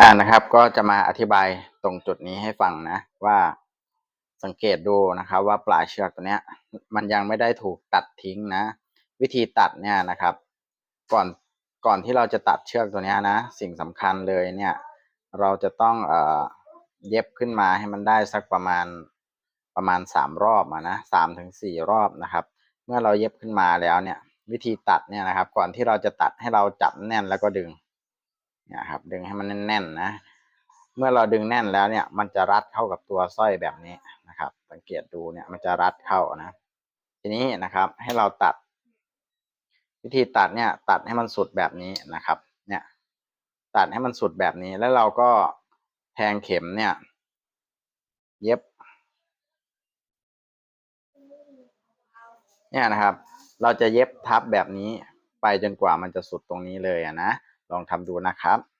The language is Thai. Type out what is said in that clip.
อ่านะครับก็จะมาอธิบายตรงจุดนี้ให้ฟังนะ ว่าสังเกตดูนะครับ ว่าปลายเชือกตัวเนี้ย มันยังไม่ได้ถูกตัดทิ้งนะ วิธีตัดเนี่ยนะครับ ก่อนก่อนที่เราจะตัดเชือกตัวเนี้ยนะ สิ่งสำคัญเลยเนี่ย เราจะต้องเอ่อเย็บขึ้นมาให้มันได้สักประมาณประมาณสามรอบอะนะสามถึงสี่รอบนะครับ เมื่อเราเย็บขึ้นมาแล้วเนี่ย วิธีตัดเนี่ยนะครับ ก่อนที่เราจะตัดให้เราจับแน่นแล้วก็ดึง เนี่ยครับ ดึงให้มันแน่นๆนะ เมื่อเราดึงแน่นแล้วเนี่ย มันจะรัดเข้ากับตัวสร้อยแบบนี้นะครับ สังเกตดูเนี่ยมันจะรัดเข้านะ ทีนี้นะครับ ให้เราตัด วิธีตัดเนี่ย ตัดให้มันสุดแบบนี้นะครับ เนี่ย ตัดให้มันสุดแบบนี้แล้วเราก็แทงเข็มเนี่ย เย็บ เนี่ยนะครับ เราจะเย็บทับแบบนี้ไปจนกว่ามันจะสุดตรงนี้เลยอะนะ ลองทำดูนะครับ